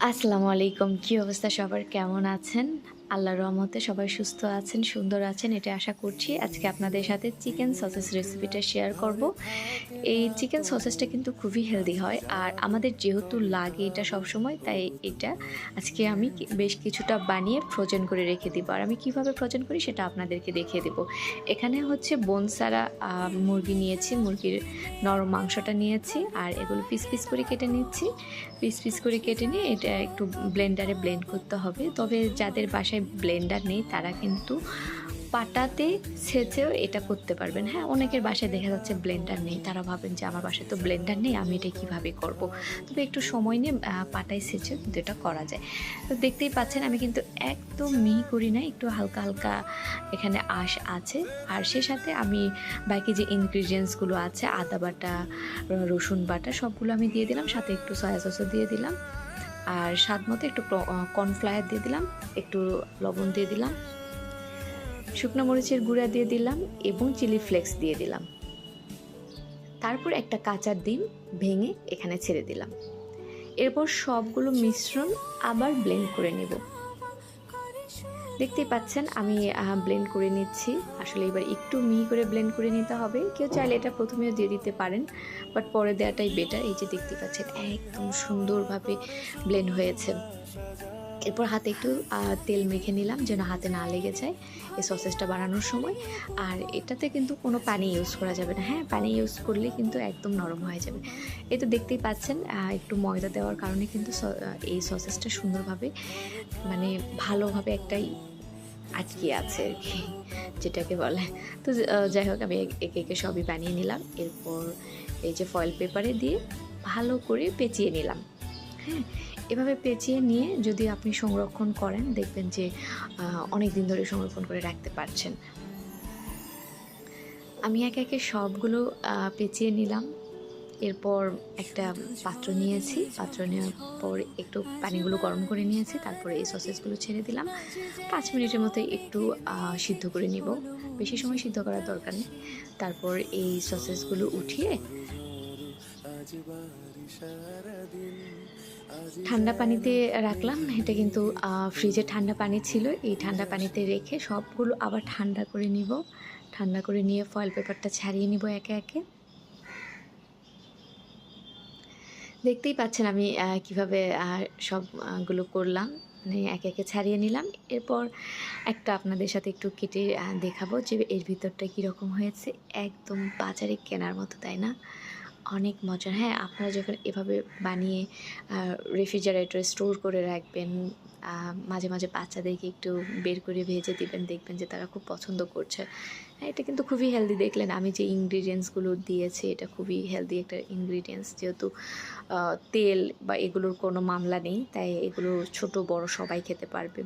আসসালামু আলাইকুম কী অবস্থা সবার? কেমন আছেন? আল্লাহর রহমতে সবাই সুস্থ আছেন, সুন্দর আছেন এটা আশা করছি। আজকে আপনাদের সাথে চিকেন সসেস রেসিপিটা শেয়ার করব। এই চিকেন সসেসটা কিন্তু খুবই হেলদি হয়, আর আমাদের যেহেতু লাগে এটা সব সময় তাই এটা আজকে আমি বেশ কিছুটা বানিয়ে ফ্রোজেন করে রেখে দিব। আর আমি কীভাবে ফ্রোজেন করি সেটা আপনাদেরকে দেখিয়ে দেব। এখানে হচ্ছে বনসারা মুরগি নিয়েছি, মুরগির নরম মাংসটা নিয়েছি, আর এগুলো পিস পিস করে কেটে নিচ্ছি। পিস পিস করে কেটে নিয়ে এটা একটু ব্লেন্ডারে ব্লেন্ড করতে হবে। তবে যাদের বাসায় ব্লেন্ডার নেই, তারা কিন্তু পাটাতে সেচেও এটা করতে পারবেন। হ্যাঁ অনেকের বাসায় দেখা যাচ্ছে ব্লেন্ডার নেই, তারা ভাবেন যে আমার বাসায় তো ব্লেন্ডার নেই, আমি এটা কীভাবে করব? তবে একটু সময় নিয়ে পাটায় ছেঁচে কিন্তু এটা করা যায়। তো দেখতেই পাচ্ছেন, আমি কিন্তু একদম মিহি করি না, একটু হালকা হালকা এখানে আঁশ আছে। আর সে সাথে আমি বাকি যে ইনগ্রিডিয়েন্টসগুলো আছে, আদা বাটা, রসুন বাটা, সবগুলো আমি দিয়ে দিলাম, সাথে একটু সয়া সসও দিয়ে দিলাম। আর স্বাদ মতো একটু কর্নফ্লায়ার দিয়ে দিলাম, একটু লবণ দিয়ে দিলাম, শুকনো মরিচের গুঁড়া দিয়ে দিলাম এবং চিলি ফ্লেক্স দিয়ে দিলাম। তারপর একটা কাঁচার ডিম ভেঙে এখানে ছেড়ে দিলাম। এরপর সবগুলো মিশ্রণ আবার ব্লেন্ড করে নেব। দেখতেই পাচ্ছেন, আমি ব্লেন্ড করে নিচ্ছি। আসলে এবার একটু মিহি করে ব্লেন্ড করে নিতে হবে। কেউ চাইলে এটা প্রথমেও দিয়ে দিতে পারেন বাট পরে দেওয়াটাই বেটার এই যে দেখতে পাচ্ছেন, একদম সুন্দরভাবে ব্লেন্ড হয়েছে। এরপর হাতে একটু তেল মেখে নিলাম যেন হাতে না লেগে যায় এই সসেসটা বানানোর সময়। আর এটাতে কিন্তু কোনো পানি ইউজ করা যাবে না। হ্যাঁ পানি ইউজ করলে কিন্তু একদম নরম হয়ে যাবে। এই তো দেখতেই পাচ্ছেন একটু ময়দা দেওয়ার কারণে কিন্তু এই সসেসটা সুন্দরভাবে মানে ভালোভাবে একটাই আটকে আছে আর কি, যেটাকে বলে। তো যাই হোক, আমি একে একে সবই বানিয়ে নিলাম। এরপর এই যে ফয়েল পেপারে দিয়ে ভালো করে পেঁচিয়ে নিলাম। হ্যাঁ এভাবে পেঁচিয়ে নিয়ে যদি আপনি সংরক্ষণ করেন, দেখবেন যে অনেক দিন ধরে সংরক্ষণ করে রাখতে পারছেন। আমি একে একে সবগুলো পেঁচিয়ে নিলাম। এরপর একটা পাত্র নিয়েছি। পাত্র নেওয়ার পর একটু পানিগুলো গরম করে নিয়েছি, তারপরে এই সসেসগুলো ছেড়ে দিলাম। পাঁচ মিনিটের মতো একটু সিদ্ধ করে নিব। বেশি সময় সিদ্ধ করার দরকার নেই। তারপর এই সসেসগুলো উঠিয়ে ঠান্ডা পানিতে রাখলাম। এটা কিন্তু ফ্রিজে ঠান্ডা পানি ছিল। এই ঠান্ডা পানিতে রেখে সবগুলো আবার ঠান্ডা করে নিব। ঠান্ডা করে নিয়ে ফয়েল পেপারটা ছাড়িয়ে নিব একে একে। দেখতেই পাচ্ছেন আমি কীভাবে সবগুলো করলাম। মানে একে একে ছাড়িয়ে নিলাম। এরপর একটা আপনাদের সাথে একটু কেটে দেখাবো যে এর ভিতরটা কীরকম হয়েছে। একদম বাজারে কেনার মতো, তাই না? অনেক মজার। হ্যাঁ আপনারা যখন এভাবে বানিয়ে রেফ্রিজারেটরে স্টোর করে রাখবেন মাঝে মাঝে বাচ্চাদেরকে একটু বের করে ভেজে দিবেন, দেখবেন যে তারা খুব পছন্দ করছে। হ্যাঁ এটা কিন্তু খুবই হেলদি দেখলেন, আমি যে ইনগ্রিডিয়েন্টসগুলো দিয়েছি, এটা খুবই হেলদি একটা ইনগ্রিডিয়েন্টস যেহেতু তেল বা এগুলোর কোনো মামলা নেই, তাই এগুলো ছোট বড় সবাই খেতে পারবে।